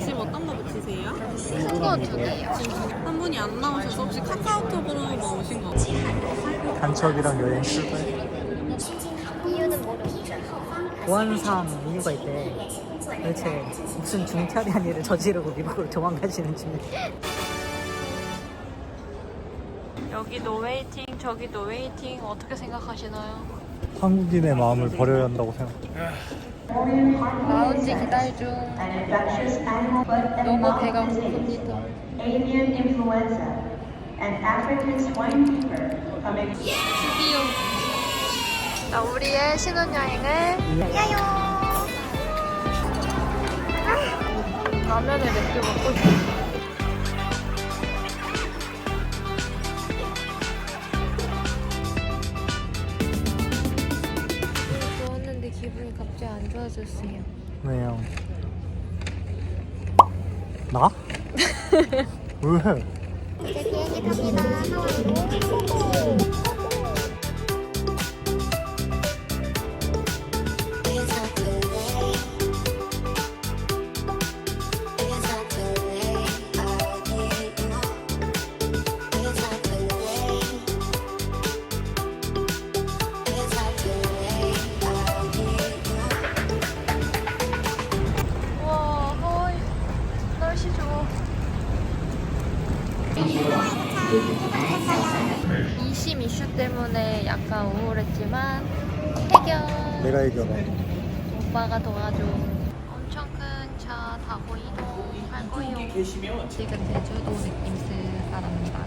지금 어떤 거 붙이세요? 큰거 두 개요. 한 분이 안 나오셔서 혹시 카카오톡으로 뭐 오신 거? 간첩이랑 여행 출발. 이유는 모르시죠? 보안상 이유가 있대. 도대체 무슨 중차리한 일을 저지르고 미국으로 도망가시는 중에. 여기도 웨이팅, 저기도 웨이팅 어떻게 생각하시나요? 한국인의 마음을 버려야 한다고 생각해. 라운지 기다려 중. 너무 배가 고픕니다. avian influenza, and African swine fever coming. 자, 우리의 신혼여행을 야요. 라면에 맥주 먹고 싶어. 좋아졌어요. 왜요? 나? 왜? 이제 비행기 탑니다. 하와이로. 약간 우울했지만 해결 내가 이겨라. 오빠가 도와줘 엄청 큰 차 타고 이동할 거예요 지금 제주도 느낌 들어갑니다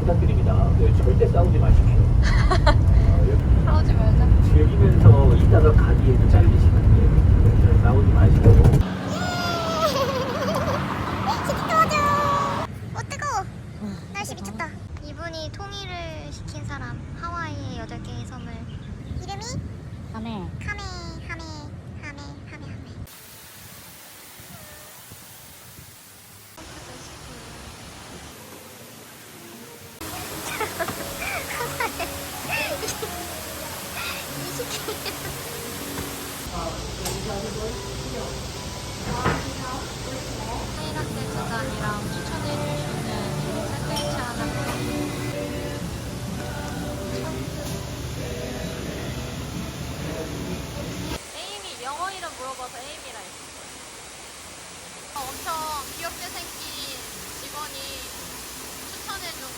부탁드립니다. 네, 절대 싸우지 마십시오. 싸우지 말자 즐기면서 이따가 가기에는 짧은 시간이에요. 그래서 싸우지 마시고. 어 뜨거워 날씨 미쳤다 이분이 통일을 시킨 사람 하와이의 여덟 개의 섬을 이름이 밤에 카메 하메 하메 하메 하메 하이라떼 두 잔이랑 추천해주시는 샌드위치 하나 에이미 영어 이름 물어봐서 에이미라 했어 엄청 귀엽게 생긴 직원이 추천해준 건데 맛있다 근데 여기에 단점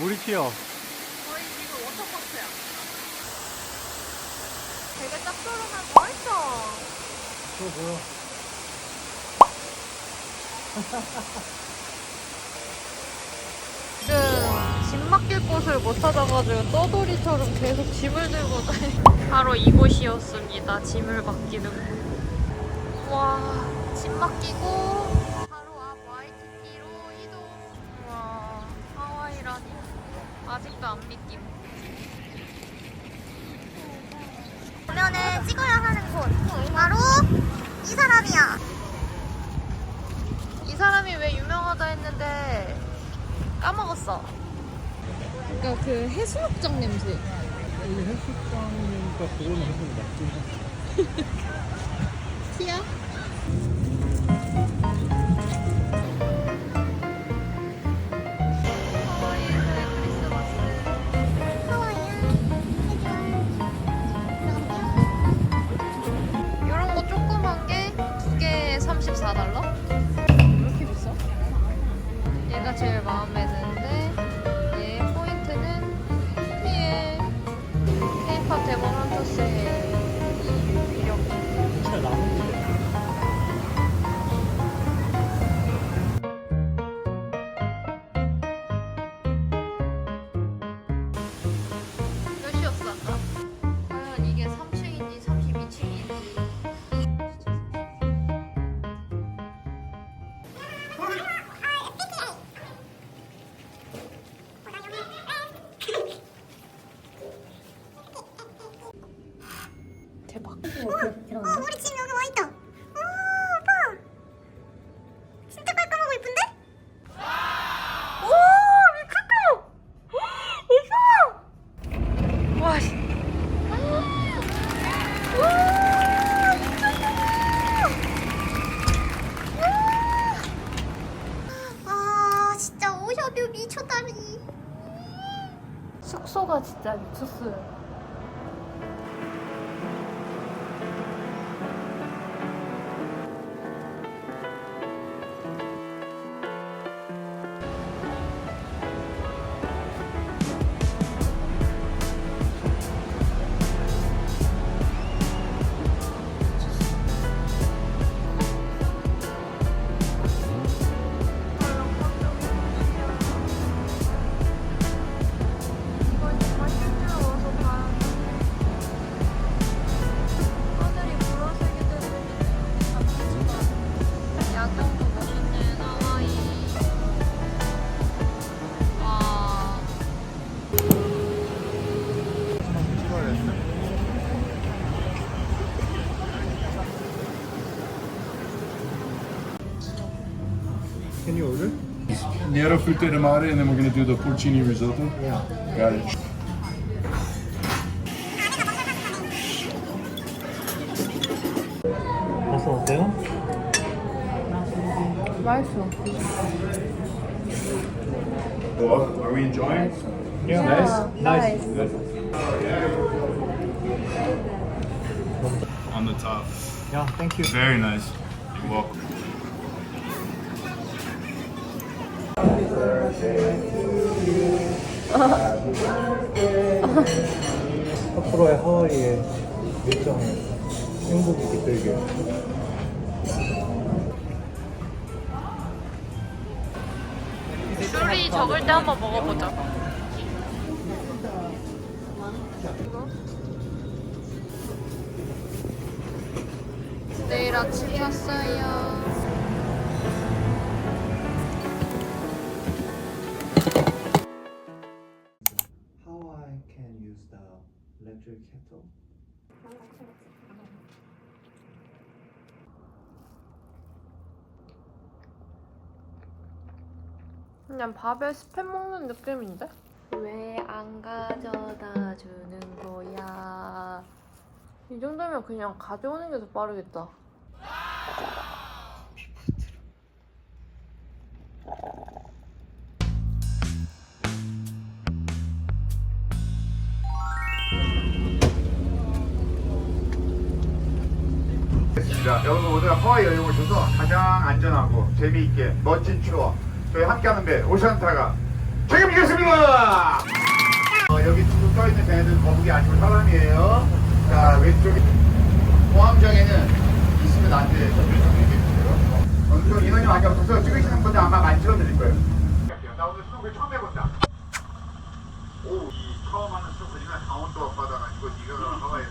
물이 튀어. 저희 지금 워터파크야 되게 짭조름하고 맛있어 저 뭐야? 맡길 곳을 못 찾아가지고 떠돌이처럼 계속 짐을 들고 다니 바로 이곳이었습니다. 짐을 맡기는 곳. 와, 짐 맡기고 바로 앞 와이키키로 이동. 와, 하와이라니. 아직도 안 믿김. 보면은 찍어야 하는 곳. 바로 이 사람이야. 이 사람이 왜 유명하다 했는데 까먹었어 그러니까 그 해수욕장 냄새. 여기 헬스장이니까 그거는 해서 맞긴 해. 티야? 진짜 미쳤어요. Nero frutta di mare and then we're gonna do the porcini risotto. Yeah. Got it. 맛은 어때요? 맛있어 Well, are we enjoying? Yeah. Nice. Nice. Good. On the top. Yeah, thank you. Very nice. You're welcome. 앞으로의 하와이의 일정을 행복이 깃들게. 술이 적을 때 한번 먹어보자 내일 아침이었어요 electric kettle? 그냥 밥에 스팸 먹는 느낌인데? 왜 안 가져다 주는 거야? 이 정도면 그냥 가져오는 게 더 빠르겠다. 여러분 오늘 하와이 여행 오셔서 가장 안전하고 재미있게 멋진 추억 저희 함께하는 배 오션타가 책임지겠습니다. 어, 여기 쭉 떠있는 배는 거북이 아니고 사람이에요. 자 왼쪽에 공항장에는 있으면 안 돼. 저 얘기해 주세요. 어, 그 인원이 많이 없어서 찍으시는 분들 아마 많이 찍어드릴 거예요. 나 오늘 스노클 처음 해본다. 오, 이 처음 하는 스노클이면 강원도 앞바다가 아니고 네가 하와이에서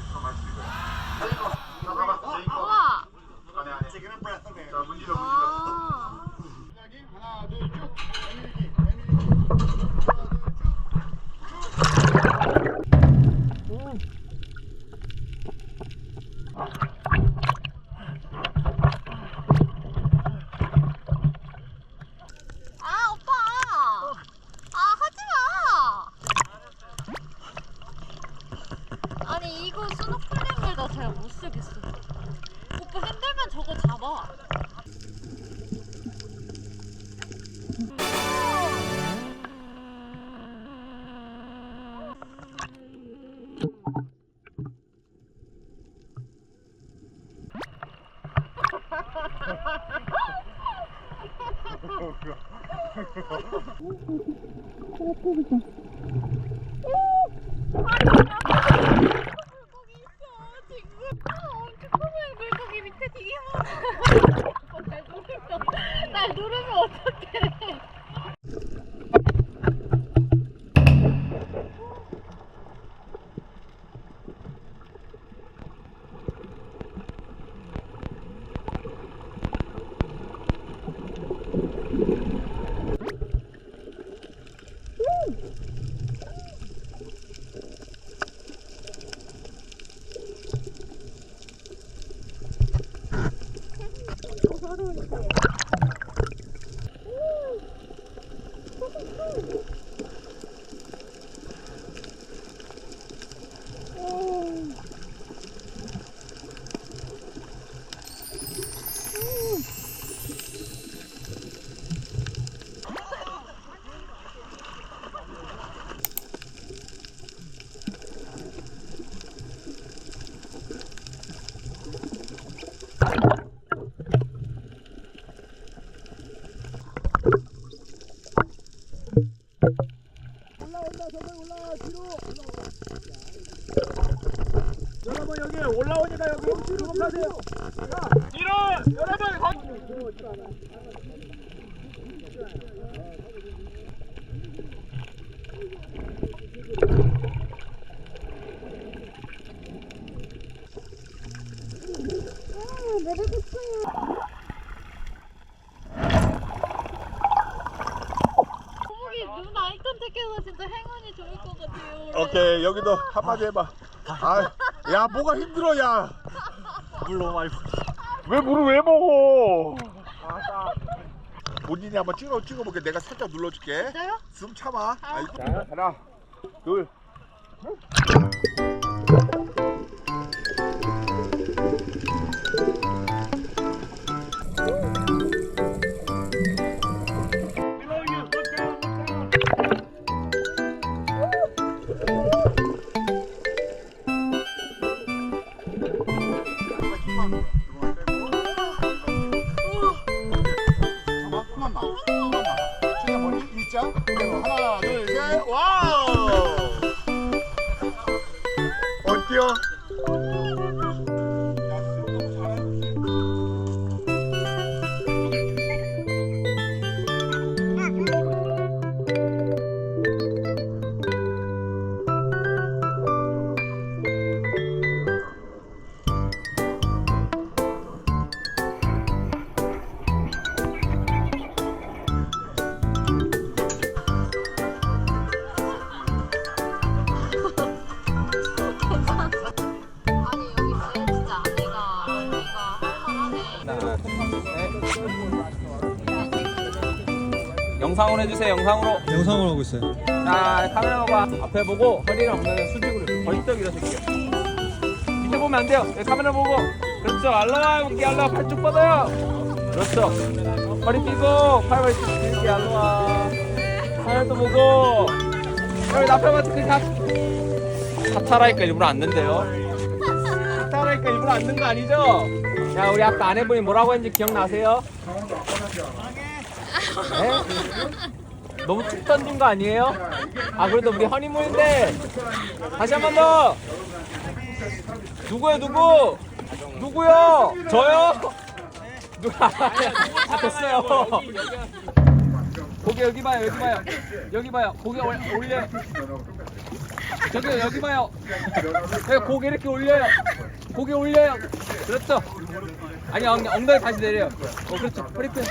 여러분. 거북이 눈 아이 컨 택해서 진짜 행운이 좋을 것 같아요. 오케이 여기도 한마디 해봐. 아, 야 뭐가 힘들어 야. 물 너무 많이. 왜 물을 왜 먹어? 본인이 한번 찍어 찍어볼게. 내가 살짝 눌러줄게. 진짜요? 숨 참아. 아이고. 자, 하나, 둘. 잠 와우. 어때요? 영상으로 해주세요 영상으로. 영상으로 하고 있어요. 자 카메라 봐봐. 앞에 보고 허리랑 엉덩이 수직으로 벌떡 일어설게요. 밑에 보면 안 돼요. 여기 카메라 보고. 그렇죠. 알로하 해볼게 알로하 팔쭉 뻗어요. 그렇죠. 허리 펴고 팔 벌떡 길게 알로하 하늘도 보고. 여기 나팔 마트 그 가. 사타라니까 일부러 안 는데요. 사타라니까 일부러 안는거 아니죠? 자 우리 아까 아내분이 뭐라고 했는지 기억나세요? 네? 너무 툭 던진 거 아니에요? 아 그래도 우리 허니문인데. 다시 한 번 더. 누구요 누구? 누구요? 저요? 누가? 아 됐어요. 고개 여기 봐요 여기 봐요. 여기 봐요. 고개 올- 올려 저기 여기 봐요. 여기 고개 이렇게 올려요. 고개 올려요. 그렇죠? 아니 엉- 엉덩이 다시 내려요. 어 그렇죠. 허리 펴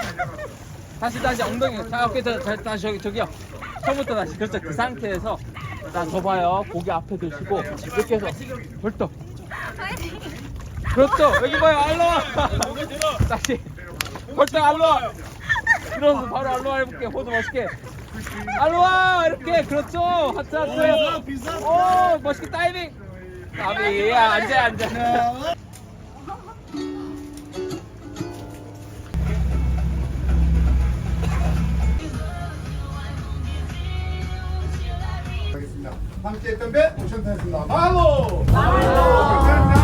다시 다시 엉덩이 자 오케이 저, 저, 다시 저기 저기요. 처음부터 다시 그렇죠. 그 상태에서 자 접어요. 고개 앞에 드시고 이렇게 해서 벌떡. 그렇죠. 여기 봐요. 알로하 다시. 벌떡 알로하 일어나서 바로 알로하 해볼게. 포즈 멋있게. 알로하 이렇게. 그렇죠. 하트 하트. 오 멋있게 다이빙 아비 야 앉아 앉아 함께 했던 배 오션타였습니다. 마로! 마로!